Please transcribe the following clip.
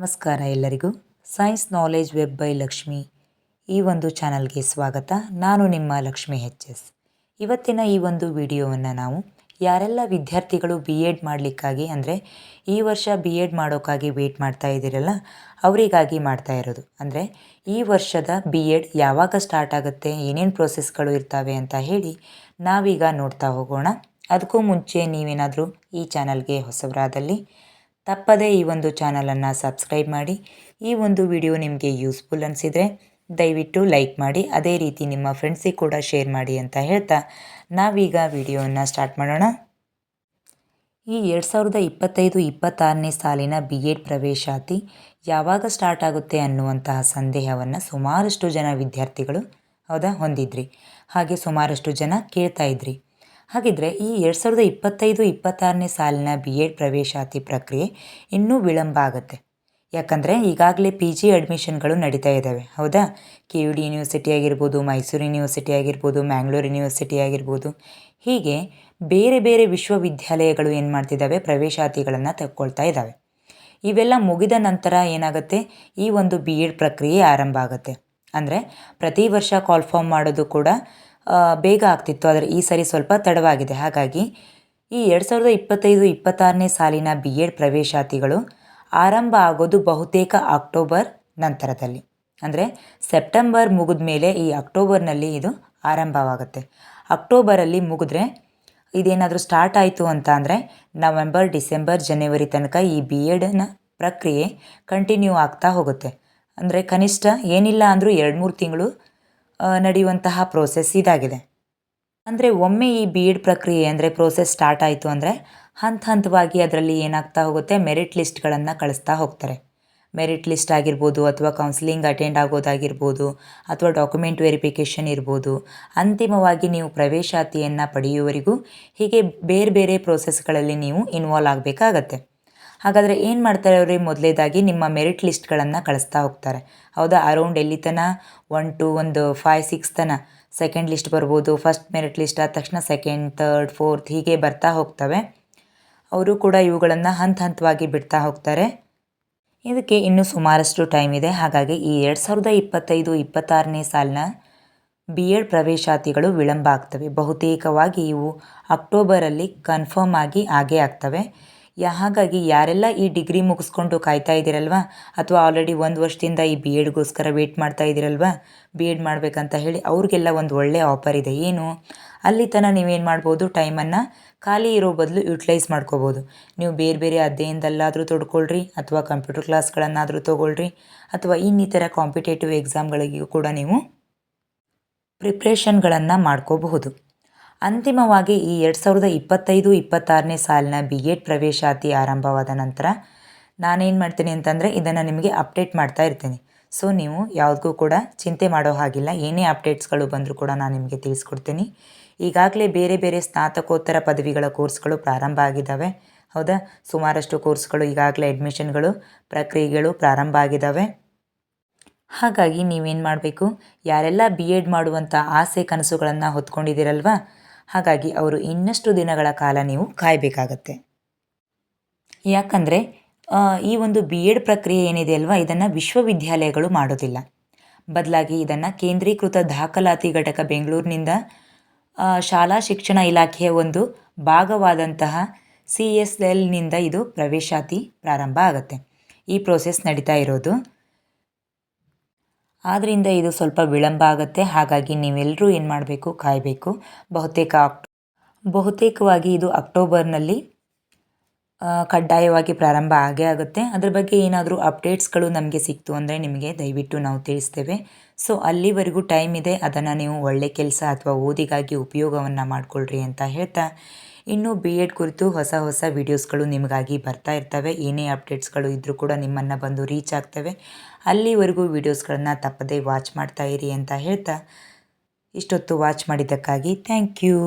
ನಮಸ್ಕಾರ ಎಲ್ಲರಿಗೂ. Science knowledge web by Lakshmi ಈ ಒಂದು ಚಾನಲ್ಗೆ ಸ್ವಾಗತ. ನಾನು ನಿಮ್ಮ ಲಕ್ಷ್ಮಿ ಎಚ್ ಎಸ್ ಇವತ್ತಿನ ಈ ಒಂದು ವಿಡಿಯೋವನ್ನು ನಾವು ಯಾರೆಲ್ಲ ವಿದ್ಯಾರ್ಥಿಗಳು ಬಿ ಎಡ್ ಮಾಡಲಿಕ್ಕಾಗಿ ಅಂದರೆ ಈ ವರ್ಷ ಬಿ ಎಡ್ ಮಾಡೋಕ್ಕಾಗಿ ವೇಟ್ ಮಾಡ್ತಾ ಇದ್ದೀರಲ್ಲ, ಅವರಿಗಾಗಿ ಮಾಡ್ತಾ ಇರೋದು. ಅಂದರೆ ಈ ವರ್ಷದ ಬಿ ಎಡ್ ಯಾವಾಗ ಸ್ಟಾರ್ಟ್ ಆಗುತ್ತೆ, ಏನೇನು ಪ್ರೋಸೆಸ್ಗಳು ಇರ್ತವೆ ಅಂತ ಹೇಳಿ ನಾವೀಗ ನೋಡ್ತಾ ಹೋಗೋಣ. ಅದಕ್ಕೂ ಮುಂಚೆ ನೀವೇನಾದರೂ ಈ ಚಾನಲ್ಗೆ ಹೊಸಬರಾದಲ್ಲಿ ತಪ್ಪದೇ ಈ ಒಂದು ಚಾನಲನ್ನು ಸಬ್ಸ್ಕ್ರೈಬ್ ಮಾಡಿ. ಈ ಒಂದು ವಿಡಿಯೋ ನಿಮಗೆ ಯೂಸ್ಫುಲ್ ಅನಿಸಿದರೆ ದಯವಿಟ್ಟು ಲೈಕ್ ಮಾಡಿ, ಅದೇ ರೀತಿ ನಿಮ್ಮ ಫ್ರೆಂಡ್ಸಿಗೆ ಕೂಡ ಶೇರ್ ಮಾಡಿ ಅಂತ ಹೇಳ್ತಾ ನಾವೀಗ ವಿಡಿಯೋವನ್ನು ಸ್ಟಾರ್ಟ್ ಮಾಡೋಣ. ಈ ಎರಡು ಸಾವಿರದ ಇಪ್ಪತ್ತೈದು ಇಪ್ಪತ್ತಾರನೇ ಸಾಲಿನ ಬಿ ಎಡ್ ಪ್ರವೇಶಾತಿ ಯಾವಾಗ ಸ್ಟಾರ್ಟ್ ಆಗುತ್ತೆ ಅನ್ನುವಂತಹ ಸಂದೇಹವನ್ನು ಸುಮಾರಷ್ಟು ಜನ ವಿದ್ಯಾರ್ಥಿಗಳು ಹೌದಾ? ಹೊಂದಿದ್ರಿ. ಹಾಗೆ ಸುಮಾರಷ್ಟು ಜನ ಕೇಳ್ತಾ ಇದ್ರಿ. ಹಾಗಿದ್ರೆ ಈ ಎರಡು ಸಾವಿರದ ಇಪ್ಪತ್ತೈದು, ಇಪ್ಪತ್ತಾರನೇ ಸಾಲಿನ ಬಿ ಎಡ್ ಪ್ರವೇಶಾತಿ ಪ್ರಕ್ರಿಯೆ ಇನ್ನೂ ವಿಳಂಬ ಆಗುತ್ತೆ. ಯಾಕಂದರೆ ಈಗಾಗಲೇ ಪಿ ಜಿ ಅಡ್ಮಿಷನ್ಗಳು ನಡೀತಾ ಇದ್ದಾವೆ ಹೌದಾ? ಕೆ ಯು ಡಿ ಯೂನಿವರ್ಸಿಟಿ ಆಗಿರ್ಬೋದು ಮೈಸೂರು ಯೂನಿವರ್ಸಿಟಿ ಆಗಿರ್ಬೋದು ಮ್ಯಾಂಗ್ಳೂರು ಯೂನಿವರ್ಸಿಟಿ ಆಗಿರ್ಬೋದು. ಹೀಗೆ ಬೇರೆ ಬೇರೆ ವಿಶ್ವವಿದ್ಯಾಲಯಗಳು ಏನು ಮಾಡ್ತಿದ್ದಾವೆ ಪ್ರವೇಶಾತಿಗಳನ್ನು ತಗೊಳ್ತಾ ಇದ್ದಾವೆ ಇವೆಲ್ಲ ಮುಗಿದ ನಂತರ ಏನಾಗುತ್ತೆ? ಈ ಒಂದು ಬಿ ಎಡ್ ಪ್ರಕ್ರಿಯೆ ಆರಂಭ ಆಗುತ್ತೆ. ಅಂದರೆ ಪ್ರತಿ ವರ್ಷ ಕಾಲ್ ಫಾರ್ಮ್ ಮಾಡೋದು ಕೂಡ ಬೇಗ ಆಗ್ತಿತ್ತು. ಆದರೆ ಈ ಸರಿ ಸ್ವಲ್ಪ ತಡವಾಗಿದೆ. ಹಾಗಾಗಿ ಈ ಎರಡು ಸಾವಿರದ ಇಪ್ಪತ್ತೈದು, ಇಪ್ಪತ್ತಾರನೇ ಸಾಲಿನ ಬಿ ಎಡ್ ಪ್ರವೇಶಾತಿಗಳು ಆರಂಭ ಆಗೋದು ಬಹುತೇಕ ಅಕ್ಟೋಬರ್ ನಂತರದಲ್ಲಿ. ಅಂದರೆ ಸೆಪ್ಟೆಂಬರ್ ಮುಗಿದ ಮೇಲೆ ಈ ಅಕ್ಟೋಬರ್ನಲ್ಲಿ ಇದು ಆರಂಭವಾಗುತ್ತೆ. ಅಕ್ಟೋಬರಲ್ಲಿ ಮುಗಿದ್ರೆ ಇದೇನಾದರೂ ಸ್ಟಾರ್ಟ್ ಆಯಿತು ಅಂತ ಅಂದರೆ ನವೆಂಬರ್, ಡಿಸೆಂಬರ್, ಜನವರಿ ತನಕ ಈ ಬಿ ಎಡ್ನ ಪ್ರಕ್ರಿಯೆ ಕಂಟಿನ್ಯೂ ಆಗ್ತಾ ಹೋಗುತ್ತೆ. ಅಂದರೆ ಕನಿಷ್ಠ ಏನಿಲ್ಲ ಅಂದರೂ ಎರಡು ಮೂರು ತಿಂಗಳು ನಡೆಯುವಂತಹ ಪ್ರೋಸೆಸ್ ಇದಾಗಿದೆ. ಅಂದರೆ ಒಮ್ಮೆ ಈ ಬಿ ಎಡ್ ಪ್ರಕ್ರಿಯೆ ಅಂದರೆ ಪ್ರೋಸೆಸ್ ಸ್ಟಾರ್ಟ್ ಆಯಿತು ಅಂದರೆ ಹಂತ ಹಂತವಾಗಿ ಅದರಲ್ಲಿ ಏನಾಗ್ತಾ ಹೋಗುತ್ತೆ? ಮೆರಿಟ್ ಲಿಸ್ಟ್ಗಳನ್ನು ಕಳಿಸ್ತಾ ಹೋಗ್ತಾರೆ. ಮೆರಿಟ್ ಲಿಸ್ಟ್ ಆಗಿರ್ಬೋದು ಅಥವಾ ಕೌನ್ಸಿಲಿಂಗ್ ಅಟೆಂಡ್ ಆಗೋದಾಗಿರ್ಬೋದು ಅಥವಾ ಡಾಕ್ಯುಮೆಂಟ್ ವೆರಿಫಿಕೇಷನ್ ಇರ್ಬೋದು. ಅಂತಿಮವಾಗಿ ನೀವು ಪ್ರವೇಶಾತಿಯನ್ನು ಪಡೆಯುವವರೆಗೂ ಹೀಗೆ ಬೇರೆ ಬೇರೆ ಪ್ರೋಸೆಸ್ಗಳಲ್ಲಿ ನೀವು ಇನ್ವಾಲ್ವ್ ಆಗಬೇಕಾಗತ್ತೆ. ಹಾಗಾದರೆ ಏನು ಮಾಡ್ತಾರೆ ಅವರು? ಮೊದಲೇದಾಗಿ ನಿಮ್ಮ ಮೆರಿಟ್ ಲಿಸ್ಟ್ಗಳನ್ನು ಕಳಿಸ್ತಾ ಹೋಗ್ತಾರೆ. ಹೌದಾ? ಅರೌಂಡ್ ಎಲ್ಲಿ ತನ? ಒನ್ ಟು ಒಂದು ಫೈವ್ ಸಿಕ್ಸ್ ತನ? ಸೆಕೆಂಡ್ ಲಿಸ್ಟ್ ಬರ್ಬೋದು ಫಸ್ಟ್ ಮೆರಿಟ್ ಲಿಸ್ಟ್ ಆದ ತಕ್ಷಣ ಸೆಕೆಂಡ್ ಥರ್ಡ್ ಫೋರ್ತ್ ಹೀಗೆ ಬರ್ತಾ ಹೋಗ್ತವೆ. ಅವರು ಕೂಡ ಇವುಗಳನ್ನು ಹಂತ ಹಂತವಾಗಿ ಬಿಡ್ತಾ ಹೋಗ್ತಾರೆ. ಇದಕ್ಕೆ ಇನ್ನೂ ಸುಮಾರಷ್ಟು ಟೈಮ್ ಇದೆ. ಹಾಗಾಗಿ ಈ ಎರಡು ಸಾವಿರದ ಇಪ್ಪತ್ತೈದು, ಇಪ್ಪತ್ತಾರನೇ ಸಾಲಿನ ಬಿ ಎಡ್ ಪ್ರವೇಶಾತಿಗಳು ವಿಳಂಬ ಆಗ್ತವೆ. ಬಹುತೇಕವಾಗಿ ಇವು ಅಕ್ಟೋಬರಲ್ಲಿ ಕನ್ಫರ್ಮ್ ಆಗಿ ಆಗೇ ಆಗ್ತವೆ. ಯಾ, ಹಾಗಾಗಿ ಯಾರೆಲ್ಲ ಈ ಡಿಗ್ರಿ ಮುಗಿಸ್ಕೊಂಡು ಕಾಯ್ತಾ ಇದ್ದೀರಲ್ವಾ? ಅಥವಾ ಆಲ್ರೆಡಿ ಒಂದು ವರ್ಷದಿಂದ ಈ ಬಿ ಎಡ್ಗೋಸ್ಕರ ವೇಟ್ ಮಾಡ್ತಾ ಇದ್ದೀರಲ್ವಾ? ಬಿ ಎಡ್ ಮಾಡಬೇಕಂತ ಹೇಳಿ ಅವ್ರಿಗೆಲ್ಲ ಒಂದು ಒಳ್ಳೆಯ ಆಫರ್ ಇದೆ. ಏನು? ಅಲ್ಲಿ ತನಕ ನೀವೇನು ಮಾಡ್ಬೋದು? ಟೈಮನ್ನು ಖಾಲಿ ಇರೋ ಬದಲು ಯುಟಿಲೈಸ್ ಮಾಡ್ಕೋಬೋದು. ನೀವು ಬೇರೆ ಬೇರೆ ಅಧ್ಯಯನದಲ್ಲಾದರೂ ತೊಡ್ಕೊಳ್ರಿ, ಅಥವಾ ಕಂಪ್ಯೂಟರ್ ಕ್ಲಾಸ್ಗಳನ್ನಾದರೂ ತೊಗೊಳ್ರಿ, ಅಥವಾ ಇನ್ನಿತರ ಕಾಂಪಿಟೇಟಿವ್ ಎಕ್ಸಾಮ್ಗಳಿಗೂ ಕೂಡ ನೀವು ಪ್ರಿಪ್ರೇಷನ್ಗಳನ್ನು ಮಾಡ್ಕೋಬಹುದು. ಅಂತಿಮವಾಗಿ ಈ ಎರಡು ಸಾವಿರದ ಇಪ್ಪತ್ತೈದು, ಇಪ್ಪತ್ತಾರನೇ ಸಾಲಿನ ಬಿ ಎಡ್ ಪ್ರವೇಶಾತಿ ಆರಂಭವಾದ ನಂತರ ನಾನೇನು ಮಾಡ್ತೀನಿ ಅಂತಂದರೆ ಇದನ್ನು ನಿಮಗೆ ಅಪ್ಡೇಟ್ ಮಾಡ್ತಾ ಇರ್ತೀನಿ. ಸೊ, ನೀವು ಯಾವುದಕ್ಕೂ ಕೂಡ ಚಿಂತೆ ಮಾಡೋ ಹಾಗಿಲ್ಲ. ಏನೇ ಅಪ್ಡೇಟ್ಸ್ಗಳು ಬಂದರೂ ಕೂಡ ನಾನು ನಿಮಗೆ ತಿಳಿಸ್ಕೊಡ್ತೀನಿ. ಈಗಾಗಲೇ ಬೇರೆ ಬೇರೆ ಸ್ನಾತಕೋತ್ತರ ಪದವಿಗಳ ಕೋರ್ಸ್ಗಳು ಪ್ರಾರಂಭ ಆಗಿದ್ದಾವೆ ಹೌದಾ? ಸುಮಾರಷ್ಟು ಕೋರ್ಸ್ಗಳು ಈಗಾಗಲೇ ಅಡ್ಮಿಷನ್ಗಳು, ಪ್ರಕ್ರಿಯೆಗಳು ಪ್ರಾರಂಭ ಆಗಿದ್ದಾವೆ ಹಾಗಾಗಿ ನೀವೇನು ಮಾಡಬೇಕು? ಯಾರೆಲ್ಲ ಬಿ ಎಡ್ ಮಾಡುವಂಥ ಆಸೆ ಕನಸುಗಳನ್ನು ಹೊತ್ಕೊಂಡಿದ್ದೀರಲ್ವಾ? ಹಾಗಾಗಿ ಅವರು ಇನ್ನಷ್ಟು ದಿನಗಳ ಕಾಲ ನೀವು ಕಾಯಬೇಕಾಗತ್ತೆ. ಯಾಕಂದರೆ ಈ ಒಂದು ಬಿ ಎಡ್ ಪ್ರಕ್ರಿಯೆ ಏನಿದೆ ಅಲ್ವಾ, ಇದನ್ನು ವಿಶ್ವವಿದ್ಯಾಲಯಗಳು ಮಾಡೋದಿಲ್ಲ. ಬದಲಾಗಿ ಇದನ್ನು ಕೇಂದ್ರೀಕೃತ ದಾಖಲಾತಿ ಘಟಕ ಬೆಂಗಳೂರಿನಿಂದ ಶಾಲಾ ಶಿಕ್ಷಣ ಇಲಾಖೆಯ ಒಂದು ಭಾಗವಾದಂತಹ ಸಿ ಎಸ್ ಎಲ್ನಿಂದ ಇದು ಪ್ರವೇಶಾತಿ ಪ್ರಾರಂಭ ಆಗುತ್ತೆ. ಈ ಪ್ರೋಸೆಸ್ ನಡೀತಾ ಇರೋದು. ಆದ್ದರಿಂದ ಇದು ಸ್ವಲ್ಪ ವಿಳಂಬ ಆಗುತ್ತೆ. ಹಾಗಾಗಿ ನೀವೆಲ್ಲರೂ ಏನು ಮಾಡಬೇಕು? ಕಾಯಬೇಕು. ಬಹುತೇಕ ಅಕ್ಟೋ ಬಹುತೇಕವಾಗಿ ಇದು ಅಕ್ಟೋಬರ್ನಲ್ಲಿ ಕಡ್ಡಾಯವಾಗಿ ಪ್ರಾರಂಭ ಆಗೇ ಆಗುತ್ತೆ. ಅದ್ರ ಬಗ್ಗೆ ಏನಾದರೂ ಅಪ್ಡೇಟ್ಸ್ಗಳು ನಮಗೆ ಸಿಕ್ತು ಅಂದರೆ ನಿಮಗೆ ದಯವಿಟ್ಟು ನಾವು ತಿಳಿಸ್ತೇವೆ. ಸೊ, ಅಲ್ಲಿವರೆಗೂ ಟೈಮ್ ಇದೆ. ಅದನ್ನು ನೀವು ಒಳ್ಳೆ ಕೆಲಸ ಅಥವಾ ಓದಿಗಾಗಿ ಉಪಯೋಗವನ್ನು ಮಾಡಿಕೊಳ್ಳ್ರಿ ಅಂತ ಹೇಳ್ತಾ. ಇನ್ನು ಬಿ ಎಡ್ ಕುರಿತು ಹೊಸ ಹೊಸ ವೀಡಿಯೋಸ್ಗಳು ನಿಮಗಾಗಿ ಬರ್ತಾ ಇರ್ತವೆ. ಏನೇ ಅಪ್ಡೇಟ್ಸ್ಗಳು ಇದ್ದರೂ ಕೂಡ ನಿಮ್ಮನ್ನು ಬಂದು ರೀಚ್ ಆಗ್ತವೆ. ಅಲ್ಲಿವರೆಗೂ ವೀಡಿಯೋಸ್ಗಳನ್ನು ತಪ್ಪದೇ ವಾಚ್ ಮಾಡ್ತಾ ಇರಿ ಅಂತ ಹೇಳ್ತಾ ಇಷ್ಟೊತ್ತು ವಾಚ್ ಮಾಡಿದ್ದಕ್ಕಾಗಿ ಥ್ಯಾಂಕ್ ಯು.